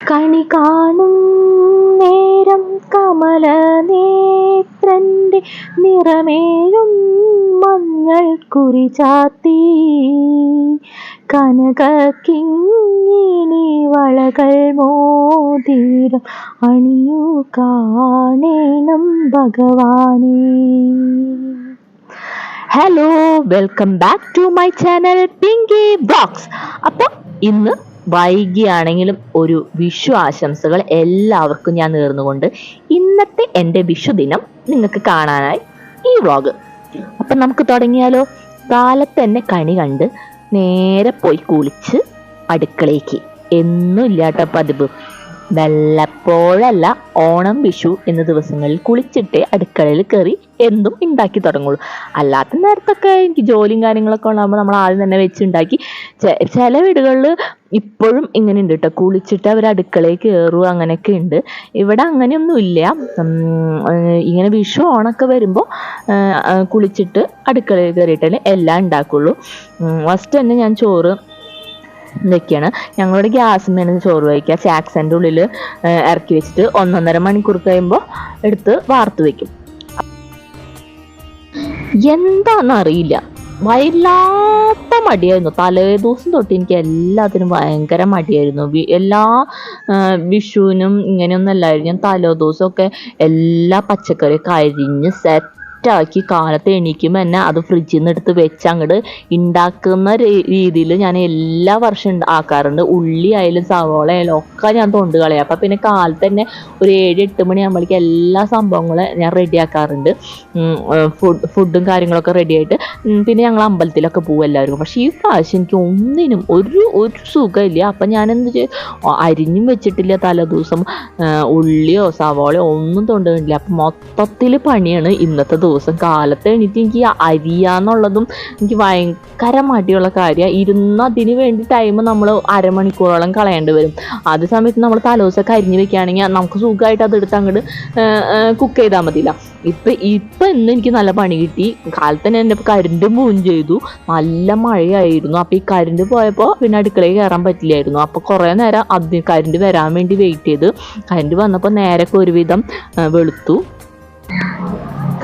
കണി കാണും നേരം കമല നേത്രന്റെ നിറമേഴും മഞ്ഞൾ കുറി ചാത്തി കനക കിങ്ങിനി വളകൾ മോതിരം അണിയു കാണേണം ഭഗവാനേ. Hello welcome back to my channel Pinky blogs അപ്പോൾ ഇന്ന് വൈകിയാണെങ്കിലും ഒരു വിഷു ആശംസകൾ എല്ലാവർക്കും ഞാൻ നേർന്നുകൊണ്ട് ഇന്നത്തെ എന്റെ വിഷു ദിനം നിങ്ങൾക്ക് കാണാനായി ഈ വ്ലോഗ് അപ്പം നമുക്ക് തുടങ്ങിയാലോ? കാലത്ത് തന്നെ കണി കണ്ട് നേരെ പോയി കുളിച്ച് അടുക്കളയ്ക്ക് എന്നും ഇല്ലാത്ത പതിവ്. വല്ലപ്പോഴല്ല ഓണം വിഷു എന്ന ദിവസങ്ങളിൽ കുളിച്ചിട്ടേ അടുക്കളയിൽ കയറി എന്തും ഉണ്ടാക്കി തുടങ്ങുള്ളൂ. അല്ലാത്ത നേരത്തൊക്കെ എനിക്ക് ജോലിയും കാര്യങ്ങളൊക്കെ ഉണ്ടാകുമ്പോൾ നമ്മൾ ആദ്യം തന്നെ വെച്ചുണ്ടാക്കി ചില വീടുകളിൽ ഇപ്പോഴും ഇങ്ങനെ ഉണ്ട് കേട്ടോ കുളിച്ചിട്ട് അവർ അടുക്കളയിൽ കയറുക അങ്ങനെയൊക്കെ ഉണ്ട്. ഇവിടെ അങ്ങനെയൊന്നും ഇല്ല. ഇങ്ങനെ വിഷു ഓണമൊക്കെ വരുമ്പോൾ കുളിച്ചിട്ട് അടുക്കളയിൽ കയറിയിട്ടല്ലേ എല്ലാം ഉണ്ടാക്കുള്ളൂ. ഫസ്റ്റ് തന്നെ ഞാൻ ചോറ് ഇതൊക്കെയാണ്. ഞങ്ങളുടെ ഗ്യാസ് മേലെ ചോറ് വയ്ക്കുക ചാക്സിന്റെ ഉള്ളിൽ ഇറക്കി വെച്ചിട്ട് ഒന്നൊന്നര മണിക്കൂർ കഴിയുമ്പോൾ എടുത്ത് വാർത്ത് വെക്കും. എന്താണെന്നറിയില്ല വല്ലാത്ത മടിയായിരുന്നു. തലേ ദിവസം തൊട്ട് എനിക്ക് എല്ലാത്തിനും ഭയങ്കര മടിയായിരുന്നു. എല്ലാ വിഷുവിനും ഇങ്ങനെയൊന്നും അല്ലായിരുന്നു. ഞാൻ തലേ ദിവസമൊക്കെ എല്ലാ പച്ചക്കറിയൊക്കെ അരിഞ്ഞ് സെറ്റാക്കി കാലത്ത് എണീക്കുമ്പോൾ തന്നെ അത് ഫ്രിഡ്ജിൽ നിന്ന് എടുത്ത് വെച്ച് അങ്ങോട്ട് ഉണ്ടാക്കുന്ന രീതിയിൽ ഞാൻ എല്ലാ ഉണ്ട് ആക്കാറുണ്ട്. ഉള്ളി ആയാലും സവോള ആയാലും ഒക്കെ ഞാൻ തൊണ്ട് കളയാം. അപ്പം പിന്നെ കാലത്ത് തന്നെ ഒരു ഏഴ് എട്ട് മണിയാകുമ്പോഴേക്കും എല്ലാ സംഭവങ്ങളും ഞാൻ റെഡി ആക്കാറുണ്ട്. ഫുഡ് ഫുഡും കാര്യങ്ങളൊക്കെ റെഡി ആയിട്ട്. പിന്നെ ഞങ്ങൾ അമ്പലത്തിലൊക്കെ പോകും എല്ലാവർക്കും പക്ഷേ ഈ പ്രാവശ്യം എനിക്ക് ഒന്നിനും ഒരു ഒരു സുഖമില്ല അപ്പം ആ, അരിഞ്ഞും വെച്ചിട്ടില്ല തലേദിവസം. ഉള്ളിയോ സവോളയോ ഒന്നും തൊണ്ടുന്നില്ല അപ്പം മൊത്തത്തിൽ പണിയാണ് ഇന്നത്തെ ദിവസം കാലത്ത് എണീറ്റ് എനിക്ക് അരിയാന്നുള്ളതും എനിക്ക് ഭയങ്കര മടിയുള്ള കാര്യമാണ് ഇരുന്ന് അതിന് വേണ്ടി ടൈം നമ്മൾ അരമണിക്കൂറോളം കളയേണ്ടി വരും. അതേ സമയത്ത് നമ്മൾ തലോസൊക്കെ അരിഞ്ഞ് വെക്കുകയാണെങ്കിൽ നമുക്ക് സുഖമായിട്ട് അതെടുത്ത് അങ്ങോട്ട് കുക്ക് ചെയ്താൽ മതിയില്ല. ഇപ്പം ഇപ്പം ഇന്ന് എനിക്ക് നല്ല പണി കിട്ടി. കാലത്ത് തന്നെ എന്റെ കരണ്ട് പോവുകയും ചെയ്തു. നല്ല മഴയായിരുന്നു. അപ്പോൾ ഈ കരണ്ട് പോയപ്പോൾ പിന്നെ അടുക്കളയിൽ കയറാൻ പറ്റില്ലായിരുന്നു. അപ്പോൾ കുറേ നേരം അത് കരണ്ട് വരാൻ വേണ്ടി വെയിറ്റ് ചെയ്ത്. കരണ്ട് വന്നപ്പോൾ നേരൊക്കെ ഒരുവിധം വെളുത്തു.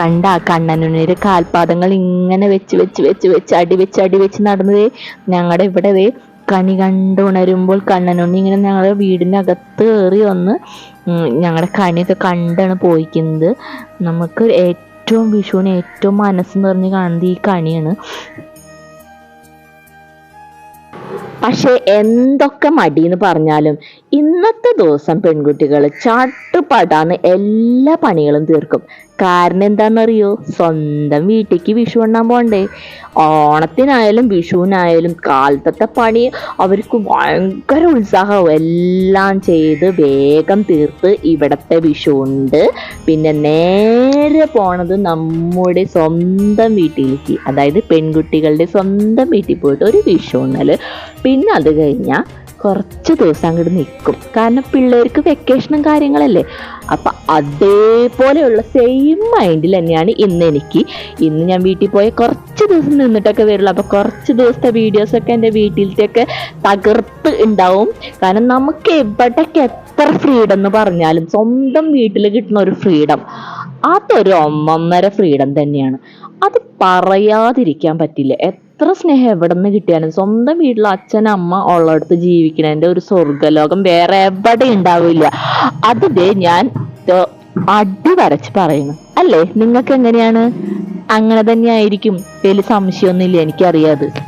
കണ്ട കണ്ണനുണ്ണിയുടെ കാൽപാദങ്ങൾ ഇങ്ങനെ വെച്ച് വെച്ച് വെച്ച് വെച്ച് അടി വെച്ച് അടി വെച്ച് നടന്നതേ ഞങ്ങളുടെ ഇവിടെ ദേ കണി കണ്ടുണരുമ്പോൾ കണ്ണനുണ്ണി ഇങ്ങനെ ഞങ്ങളുടെ വീടിനകത്ത് കയറി വന്ന് ഞങ്ങളുടെ കണിയൊക്കെ കണ്ടാണ് പോയിക്കുന്നത്. നമുക്ക് ഏറ്റവും വിഷുവിന് ഏറ്റവും മനസ്സ് നിറഞ്ഞ് കാണുന്നത് ഈ കണിയാണ്. പക്ഷെ എന്തൊക്കെ മടിയെന്ന് പറഞ്ഞാലും ഇന്നത്തെ ദിവസം പെൺകുട്ടികൾ ചാട്ടുപാടാന്ന് എല്ലാ പണികളും തീർക്കും. കാരണം എന്താണെന്നറിയോ സ്വന്തം വീട്ടിലേക്ക് വിഷു എണ്ണാൻ പോണ്ടേ. ഓണത്തിനായാലും വിഷുവിനായാലും കാലത്തത്തെ പണി അവർക്ക് ഭയങ്കര ഉത്സാഹവും എല്ലാം ചെയ്ത് വേഗം തീർത്ത് ഇവിടത്തെ വിഷു ഉണ്ട്. പിന്നെ നേരെ പോണത് നമ്മുടെ സ്വന്തം വീട്ടിലേക്ക്. അതായത് പെൺകുട്ടികളുടെ സ്വന്തം വീട്ടിൽ പോയിട്ട് ഒരു വിഷു ഉണ്ണൽ പിന്നെ അത് കഴിഞ്ഞാൽ കുറച്ച് ദിവസം അങ്ങോട്ട് നിൽക്കും കാരണം പിള്ളേർക്ക് വെക്കേഷനും കാര്യങ്ങളല്ലേ. അപ്പം അതേപോലെയുള്ള സെയിം മൈൻഡിൽ തന്നെയാണ് ഇന്ന് എനിക്ക്. ഇന്ന് ഞാൻ വീട്ടിൽ പോയ കുറച്ച് ദിവസം നിന്നിട്ടൊക്കെ വരുള്ളൂ. അപ്പോൾ കുറച്ച് ദിവസത്തെ വീഡിയോസൊക്കെ എന്റെ വീട്ടിലത്തെയൊക്കെ തകർത്ത് ഉണ്ടാവും കാരണം നമുക്ക് എവിടേക്ക് എത്ര ഫ്രീഡം എന്ന് പറഞ്ഞാലും സ്വന്തം വീട്ടിൽ കിട്ടുന്ന ഒരു ഫ്രീഡം അതൊരു ഒന്നൊന്നര ഫ്രീഡം തന്നെയാണ്. അത് പറയാതിരിക്കാൻ പറ്റില്ല. എത്ര സ്നേഹം എവിടെ നിന്ന് കിട്ടിയാലും സ്വന്തം വീട്ടിൽ അച്ഛൻ അമ്മ ഉള്ളടത്ത് ജീവിക്കണതിന്റെ ഒരു സ്വർഗലോകം വേറെ എവിടെ ഉണ്ടാവില്ല. അതിന്റെ ഞാൻ അടി വരച്ച് പറയുന്നു. അല്ലേ? നിങ്ങൾക്ക് എങ്ങനെയാണ്? അങ്ങനെ തന്നെ ആയിരിക്കും വലിയ സംശയമൊന്നുമില്ല എനിക്കറിയാത്.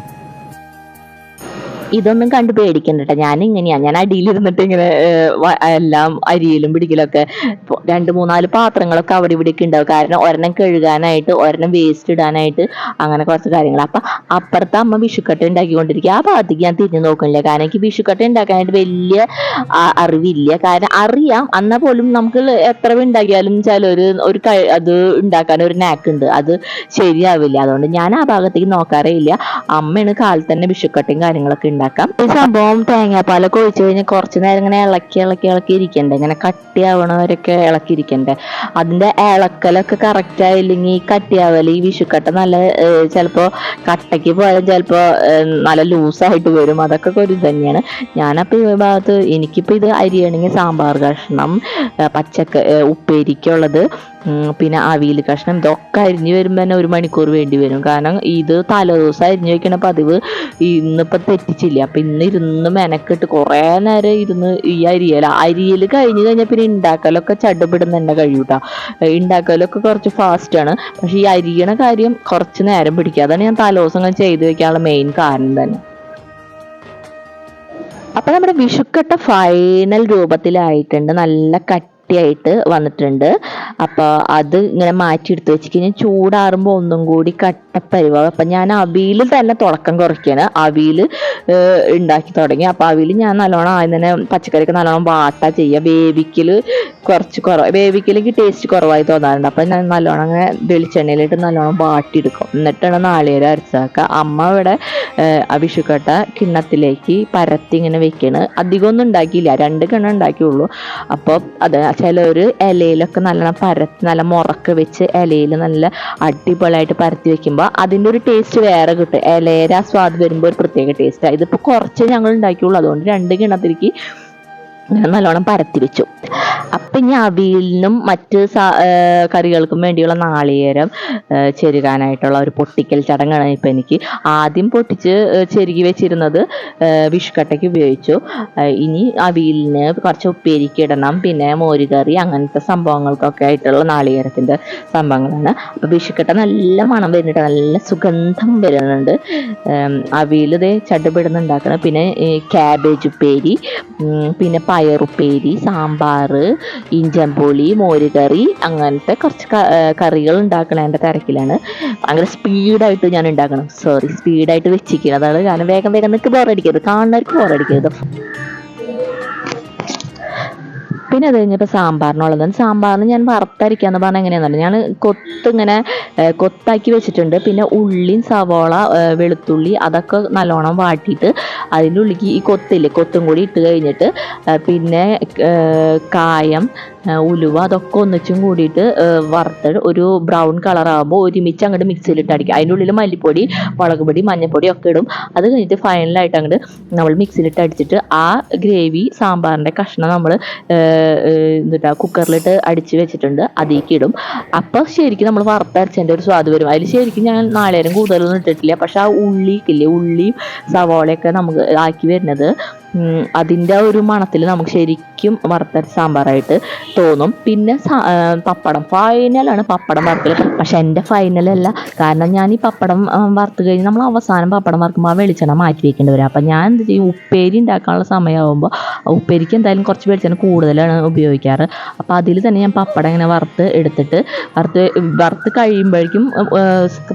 ഇതൊന്നും കണ്ട് പേടിക്കണ്ട. ഞാൻ ഇങ്ങനെയാ ഞാൻ അടിയിലിരുന്നിട്ട് ഇങ്ങനെ എല്ലാം അരിയിലും പിടിക്കലൊക്കെ രണ്ട് മൂന്നാൽ പാത്രങ്ങളൊക്കെ അവിടെ ഇവിടെയൊക്കെ ഉണ്ടാവും. കാരണം ഒരെണ്ണം കഴുകാനായിട്ട് ഒരെണ്ണം വേസ്റ്റ് ഇടാനായിട്ട് അങ്ങനെ കുറച്ച് കാര്യങ്ങൾ അപ്പൊ അപ്പുറത്ത് അമ്മ വിഷുക്കട്ട ഉണ്ടാക്കിക്കൊണ്ടിരിക്കുക ആ ഭാഗത്തേക്ക് ഞാൻ തിരിഞ്ഞു നോക്കണില്ല കാരണം എനിക്ക് വിഷുക്കട്ട ഉണ്ടാക്കാനായിട്ട് വലിയ അറിവില്ല. കാരണം അറിയാം. എന്നാൽ പോലും നമുക്ക് എത്ര ഉണ്ടാക്കിയാലും ചിലർ ഒരു ഒരു അത് ഉണ്ടാക്കാൻ ഒരു നാക്ക് ഉണ്ട്. അത് ശരിയാവില്ല. അതുകൊണ്ട് ഞാൻ ആ ഭാഗത്തേക്ക് നോക്കാറേ ഇല്ല. അമ്മയാണ് കാലത്ത് തന്നെ വിഷുക്കട്ടയും കാര്യങ്ങളൊക്കെ ഉണ്ടാക്കാം. ഈ സംഭവം തേങ്ങാപ്പാലൊക്കെ ഒഴിച്ചു കഴിഞ്ഞാൽ കുറച്ച് നേരം ഇങ്ങനെ ഇളക്കി ഇളക്കി ഇളക്കി ഇരിക്കണ്ടേ? ഇങ്ങനെ കട്ടിയാവണവരൊക്കെ ഇളക്കി ഇരിക്കണ്ടേ? അതിന്റെ ഇളക്കലൊക്കെ കറക്റ്റ് ആയില്ലെങ്കിൽ ഈ കട്ടിയാവൽ ഈ വിഷുക്കട്ട നല്ല ചിലപ്പോ കട്ടയ്ക്ക് പോയാൽ ചിലപ്പോ നല്ല ലൂസായിട്ട് വരും. അതൊക്കെ ഒരു തന്നെയാണ്. ഞാനപ്പോ ഈ ഭാഗത്ത് എനിക്കിപ്പോ ഇത് അരിയാണെങ്കിൽ സാമ്പാർ കഷ്ണം പച്ചക്ക ഉപ്പേരിക്കുള്ളത് പിന്നെ അവിയൽ കഷ്ണം ഇതൊക്കെ അരിഞ്ഞു വരുമ്പോൾ തന്നെ ഒരു മണിക്കൂർ വേണ്ടി വരും. കാരണം ഇത് തലേദിവസം അരിഞ്ഞു വെക്കണ പതിവ് ഇന്നിപ്പോ തെറ്റിച്ചില്ല അപ്പൊ ഇന്ന് ഇരുന്ന് മെനക്കെട്ട് കുറേ നേരം ഇരുന്ന് ഈ അരിയല. അരിയൽ കഴിഞ്ഞു കഴിഞ്ഞാൽ പിന്നെ ഉണ്ടാക്കലൊക്കെ ചടുപിടുന്ന തന്നെ കഴിയൂട്ടാ ഉണ്ടാക്കലൊക്കെ കുറച്ച് ഫാസ്റ്റ് ആണ്. പക്ഷെ ഈ അരിയണ കാര്യം കുറച്ച് നേരം പിടിക്കുക അതാണ് ഞാൻ അങ്ങനെ ചെയ്തു വെക്കാനുള്ള മെയിൻ കാരണം തന്നെ. അപ്പൊ നമ്മുടെ വിഷുക്കട്ട ഫൈനൽ രൂപത്തിലായിട്ടുണ്ട്. നല്ല കട്ടിയായിട്ട് വന്നിട്ടുണ്ട്. അപ്പൊ അത് ഇങ്ങനെ മാറ്റി എടുത്ത് വെച്ച് കഴിഞ്ഞാൽ ചൂടാറുമ്പോൾ ഒന്നും കൂടി കട്ടപ്പരിവാകും അപ്പം ഞാൻ അവിയിൽ തന്നെ തുടക്കം കുറയ്ക്കാണ് അവിയിൽ ഉണ്ടാക്കി തുടങ്ങി. അപ്പം അവിയിൽ ഞാൻ നല്ലോണം ആദ്യം തന്നെ പച്ചക്കറിക്ക് നല്ലോണം വാട്ട ചെയ്യുക. വേവിക്കൽ കുറച്ച് കുറവ് വേവിക്കലെങ്കിൽ ടേസ്റ്റ് കുറവായി തോന്നാറുണ്ട്. അപ്പം ഞാൻ നല്ലോണം അങ്ങനെ വെളിച്ചെണ്ണയിലിട്ട് നല്ലോണം വാട്ടിയെടുക്കും. എന്നിട്ടാണ് നാളികേരം അരച്ചാക്കുക. അമ്മ ഇവിടെ വിഷുക്കട്ട കിണ്ണത്തിലേക്ക് പരത്തി ഇങ്ങനെ വെക്കണ്. അധികമൊന്നും ഉണ്ടാക്കിയില്ല. രണ്ട് കിണ്ണം ഉണ്ടാക്കിയുള്ളൂ. അപ്പോൾ അത് ചിലവർ ഇലയിലൊക്കെ നല്ലോണം പരത്തി നല്ല മുറക്ക് വെച്ച് ഇലയിൽ നല്ല അടിപൊളിയായിട്ട് പരത്തി വെക്കുമ്പോൾ അതിന്റെ ഒരു ടേസ്റ്റ് വേറെ കിട്ടും. ഇലയുടെ ആ സ്വാദ് വരുമ്പോൾ ഒരു പ്രത്യേക ടേസ്റ്റാണ് ഇതിപ്പോൾ കുറച്ച് ഞങ്ങൾ ഉണ്ടാക്കിയുള്ളൂ അതുകൊണ്ട് രണ്ട് കിണ്ണത്തിലേക്ക് നല്ലോണം പരത്തി വെച്ചു. അപ്പം ഇനി അവിയലിനും മറ്റ് കറികൾക്കും വേണ്ടിയുള്ള നാളികേരം ചെരുകാനായിട്ടുള്ള ഒരു പൊട്ടിക്കൽ ചടങ്ങാണ് ഇപ്പം എനിക്ക് ആദ്യം പൊട്ടിച്ച് ചെരുകി വെച്ചിരുന്നത് വിഷുക്കട്ടയ്ക്ക് ഉപയോഗിച്ചു. ഇനി അവിയലിന് കുറച്ച് ഉപ്പേരിക്ക് ഇടണം പിന്നെ മോരുകറി അങ്ങനത്തെ സംഭവങ്ങൾക്കൊക്കെ ആയിട്ടുള്ള നാളികേരത്തിന്റെ സംഭവങ്ങളാണ്. അപ്പോൾ വിഷുക്കട്ട നല്ല മണം വരുന്നുണ്ട് നല്ല സുഗന്ധം വരുന്നുണ്ട്. അവിയൽ ഇതേ ചടുപിടുന്നുണ്ടാക്കണം. പിന്നെ ക്യാബേജ് ഉപ്പേരി പിന്നെ പയറുപ്പേരി സാമ്പാർ ഇഞ്ചമ്പുളി മോരുകറി അങ്ങനത്തെ കുറച്ച് കറികൾ ഉണ്ടാക്കണതിന്റെ തിരക്കിലാണ്. ഭയങ്കര സ്പീഡായിട്ട് ഞാൻ ഉണ്ടാക്കണം. സോറി സ്പീഡായിട്ട് വെച്ചിരിക്കുന്നത് അതാണ് കാരണം വേഗം വേഗം നിൽക്ക് ബോറടിക്കരുത് കാണുന്നവർക്ക് ബോറടിക്കരുത് പിന്നെ അത് കഴിഞ്ഞപ്പോൾ സാമ്പാറിനുള്ളത്. സാമ്പാറിന് ഞാൻ വറുത്തരിക്കാന്ന് പറഞ്ഞാൽ എങ്ങനെയാണെന്നല്ല ഞാൻ കൊത്തിങ്ങനെ കൊത്താക്കി വെച്ചിട്ടുണ്ട്. പിന്നെ ഉള്ളിയും സവോള വെളുത്തുള്ളി അതൊക്കെ നല്ലോണം വാട്ടിയിട്ട് അതിന്റെ ഉള്ളിലേക്ക് ഈ കൊത്തില്ലേ കൊത്തും കൂടി ഇട്ട് കഴിഞ്ഞിട്ട് പിന്നെ കായം ഉലുവ അതൊക്കെ ഒന്നിച്ചും കൂടിയിട്ട് വറുത്ത് ഒരു ബ്രൗൺ കളർ ആകുമ്പോൾ ഒരുമിച്ച് അങ്ങോട്ട് മിക്സിയിലിട്ട് അടിക്കുക അതിന്റെ ഉള്ളിൽ മല്ലിപ്പൊടി മുളക് പൊടി മഞ്ഞൾപ്പൊടി ഒക്കെ ഇടും. അത് കഴിഞ്ഞിട്ട് ഫൈനലായിട്ട് അങ്ങോട്ട് നമ്മൾ മിക്സിയിലിട്ട് അടിച്ചിട്ട് ആ ഗ്രേവി സാമ്പാറിന്റെ കഷ്ണം നമ്മൾ എന്താ കുക്കറിലിട്ട് അടിച്ച് വെച്ചിട്ടുണ്ട്. അതിലേക്ക് ഇടും. അപ്പോൾ ശരിക്കും നമ്മൾ വറുത്തരച്ചതിന്റെ ഒരു സ്വാദ് വരും. അതിൽ ശരിക്കും ഞാൻ നാളേരം കൂടുതലൊന്നും ഇട്ടിട്ടില്ല. പക്ഷെ ആ ഉള്ളിക്കില്ലേ ഉള്ളിയും സവാളയൊക്കെ നമുക്ക് ആക്കി വരുന്നത് അതിന്റെ ആ ഒരു മണത്തിൽ നമുക്ക് ശരിക്കും വറുത്തരച്ച സാമ്പാറായിട്ട് തോന്നും. പിന്നെ പപ്പടം. ഫൈനലാണ് പപ്പടം വറുത്തൽ പക്ഷെ എന്റെ ഫൈനലല്ല കാരണം ഞാൻ ഈ പപ്പടം വറുത്ത് കഴിഞ്ഞ് നമ്മൾ അവസാനം പപ്പടം വറുക്കുമ്പോൾ ആ വെളിച്ചെണ്ണ മാറ്റി വെക്കേണ്ടി വരും. അപ്പം ഞാൻ എന്ത് ചെയ്യും? ഉപ്പേരി ഉണ്ടാക്കാനുള്ള സമയമാകുമ്പോൾ ഉപ്പേരിക്ക് എന്തായാലും കുറച്ച് വെളിച്ചെണ്ണ കൂടുതലാണ് ഉപയോഗിക്കാറ്. അപ്പം അതിൽ തന്നെ ഞാൻ പപ്പടം ഇങ്ങനെ വറുത്ത് എടുത്തിട്ട് വറുത്ത് വറുത്ത് കഴിയുമ്പോഴേക്കും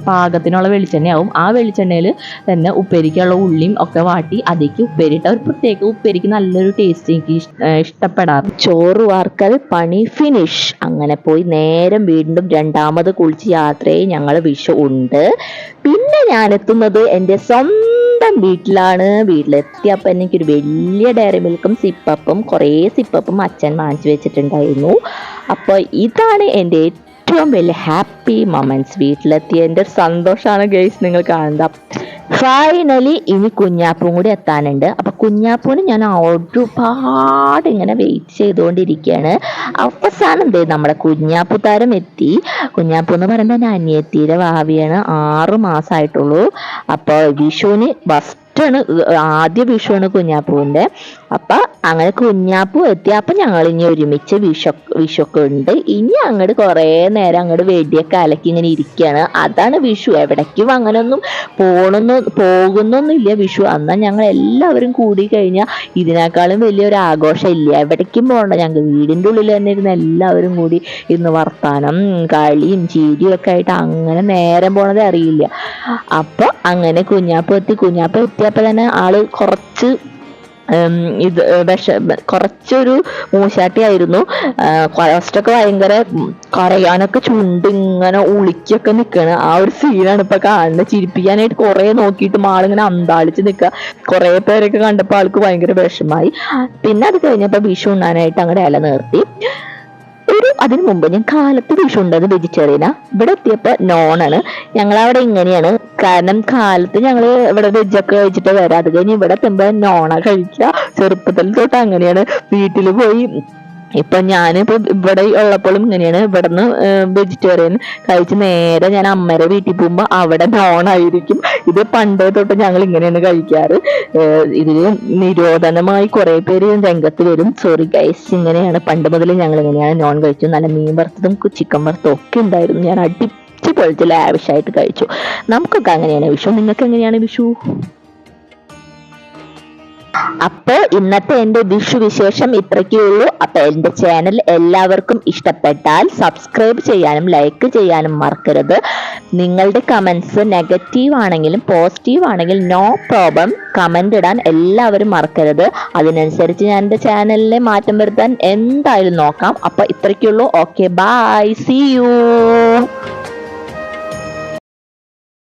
പാകത്തിനുള്ള വെളിച്ചെണ്ണയാവും. ആ വെളിച്ചെണ്ണയിൽ തന്നെ ഉപ്പേരിക്കുള്ള ഉള്ളിയും ഒക്കെ വാട്ടി അതിലേക്ക് ഉപ്പേരിയിട്ട് ഒരു പ്രത്യേക ഉപ്പേരിക്ക് നല്ലൊരു ടേസ്റ്റ് എനിക്ക് ഇഷ്- ഇഷ്ടപ്പെടാറ്. ചോറ് വാർക്കൽ പണി ഫിനിഷ് അങ്ങനെ പോയി നേരം വീണ്ടും രണ്ടാമത് കുളിച്ച് യാത്രയെ ഞങ്ങൾ വിഷു ഉണ്ട്. പിന്നെ ഞാൻ എത്തുന്നത് എന്റെ സ്വന്തം വീട്ടിലാണ്. വീട്ടിലെത്തിയപ്പോൾ എനിക്കൊരു വലിയ ഡയറി മിൽക്കും സിപ്പപ്പും കുറേ സിപ്പപ്പും അച്ഛൻ വാങ്ങിച്ചു വെച്ചിട്ടുണ്ടായിരുന്നു. അപ്പോൾ ഇതാണ് എന്റെ ഏറ്റവും വലിയ ഹാപ്പി മൊമെന്റ്സ് വീട്ടിലെത്തിയ എന്റെ സന്തോഷമാണ് ഗേസ് നിങ്ങൾ കാണുന്നത്. ഫൈനലി ഇനി കുഞ്ഞാപ്പും കൂടി എത്താനുണ്ട്. അപ്പൊ കുഞ്ഞാപ്പൂന് ഞാൻ ഒരുപാട് ഇങ്ങനെ വെയിറ്റ് ചെയ്തുകൊണ്ടിരിക്കുകയാണ്. അവസാനം ദേ നമ്മുടെ കുഞ്ഞാപ്പു താരം എത്തി. കുഞ്ഞാപ്പു എന്ന് പറയുമ്പോൾ എന്റെ അനിയത്തിയുടെ ഭാവിയാണ്. ആറു മാസമായിട്ടുള്ളൂ അപ്പോൾ വിഷുവിന് ആണ് ആദ്യ വിഷുവാണ് കുഞ്ഞാപ്പൂവിന്റെ. അപ്പൊ അങ്ങനെ കുഞ്ഞാപ്പു എത്തി അപ്പൊ ഞങ്ങൾ ഇനി ഒരുമിച്ച് വിഷ വിഷൊക്കെ ഉണ്ട് ഇനി അങ്ങോട്ട് കുറേ നേരം അങ്ങോട്ട് വെടിയൊക്കെ അലക്കി ഇങ്ങനെ ഇരിക്കുകയാണ് അതാണ് വിഷു. എവിടേക്കും അങ്ങനൊന്നും പോണൊന്നും പോകുന്നൊന്നുമില്ല വിഷു. എന്നാൽ ഞങ്ങൾ എല്ലാവരും കൂടി കഴിഞ്ഞാൽ ഇതിനേക്കാളും വലിയൊരു ആഘോഷം ഇല്ല എവിടേക്കും പോകണ്ട ഞങ്ങൾ വീടിന്റെ ഉള്ളിൽ തന്നെ ഇരുന്ന് എല്ലാവരും കൂടി ഇന്ന് വർത്താനം കളിയും ചീരിയും ഒക്കെ ആയിട്ട് അങ്ങനെ നേരം പോണത് അറിയില്ല. അപ്പൊ അങ്ങനെ കുഞ്ഞാപ്പ് എത്തി. കുഞ്ഞാപ്പ് എത്തിയപ്പോ തന്നെ ആൾ കുറച്ച് ഇത് വിഷ കുറച്ചൊരു മൂശാട്ടിയായിരുന്നു. ഫസ്റ്റൊക്കെ ഭയങ്കര കരയാനൊക്കെ ചുണ്ട് ഇങ്ങനെ ഉളിക്കൊക്കെ നിൽക്കണ് ആ ഒരു സീനാണ് ഇപ്പൊ കാണുന്നത്. ചിരിപ്പിക്കാനായിട്ട് കുറെ നോക്കിയിട്ട് ആളിങ്ങനെ അന്താളിച്ച് നിൽക്കുക കുറെ പേരൊക്കെ കണ്ടപ്പോൾ ആൾക്ക് ഭയങ്കര വിഷമായി. പിന്നെ അത് കഴിഞ്ഞപ്പോൾ വിഷു ഉണ്ണാനായിട്ട് അങ്ങോട്ട് ഇല നിർത്തി. ഒരു അതിന് മുമ്പ് ഞാൻ കാലത്ത് വിഷു ഉണ്ടെന്ന് വെജിറ്റേറിയനാ. ഇവിടെ എത്തിയപ്പോ നോണാണ്. ഞങ്ങളവിടെ ഇങ്ങനെയാണ്. കാരണം കാലത്ത് ഞങ്ങൾ ഇവിടെ വെജൊക്കെ കഴിച്ചിട്ട് വരാം. അത് കഴിഞ്ഞ് ഇവിടെ എത്തുമ്പോ നോണ കഴിക്കുക. ചെറുപ്പത്തിൽ തൊട്ട് അങ്ങനെയാണ്. വീട്ടിൽ പോയി ഇപ്പൊ ഞാനിപ്പോ ഇവിടെ ഉള്ളപ്പോഴും ഇങ്ങനെയാണ്. ഇവിടുന്ന് വെജിറ്റേറിയൻ കഴിച്ച് നേരെ ഞാൻ അമ്മയുടെ വീട്ടിൽ പോകുമ്പോ അവിടെ നോണായിരിക്കും ഇത് പണ്ടേ തൊട്ട് ഞങ്ങൾ ഇങ്ങനെയാണ് കഴിക്കാറ്. ഇതിന് നിരോധനമായി കുറെ പേര് രംഗത്ത് വരും. സോറി ഗൈസ് ഇങ്ങനെയാണ്. പണ്ട് മുതൽ ഞങ്ങൾ ഇങ്ങനെയാണ് നോൺ കഴിച്ചു നല്ല മീൻ വറുത്തതും ചിക്കൻ വറുത്തതും ഒക്കെ ഉണ്ടായിരുന്നു. ഞാൻ അടിച്ച് പൊളിച്ച് ലാവിഷായിട്ട് കഴിച്ചു. നമുക്കൊക്കെ അങ്ങനെയാണ് വിഷു. നിങ്ങൾക്ക് എങ്ങനെയാണ് വിഷു? അപ്പൊ ഇന്നത്തെ എന്റെ വിഷു വിശേഷം ഇത്രയ്ക്കേ ഉള്ളൂ. അപ്പൊ എന്റെ ചാനൽ എല്ലാവർക്കും ഇഷ്ടപ്പെട്ടാൽ സബ്സ്ക്രൈബ് ചെയ്യാനും ലൈക്ക് ചെയ്യാനും മറക്കരുത്. നിങ്ങളുടെ കമന്റ്സ് നെഗറ്റീവ് ആണെങ്കിലും പോസിറ്റീവ് ആണെങ്കിലും നോ പ്രോബ്ലം. കമന്റ് ഇടാൻ എല്ലാവരും മറക്കരുത്. അതിനനുസരിച്ച് ഞാൻ എന്റെ ചാനലിലെ മാറ്റം വരുത്താൻ എന്തായാലും നോക്കാം. അപ്പൊ ഇത്രയ്ക്കുള്ളൂ ഓക്കെ ബൈ. See you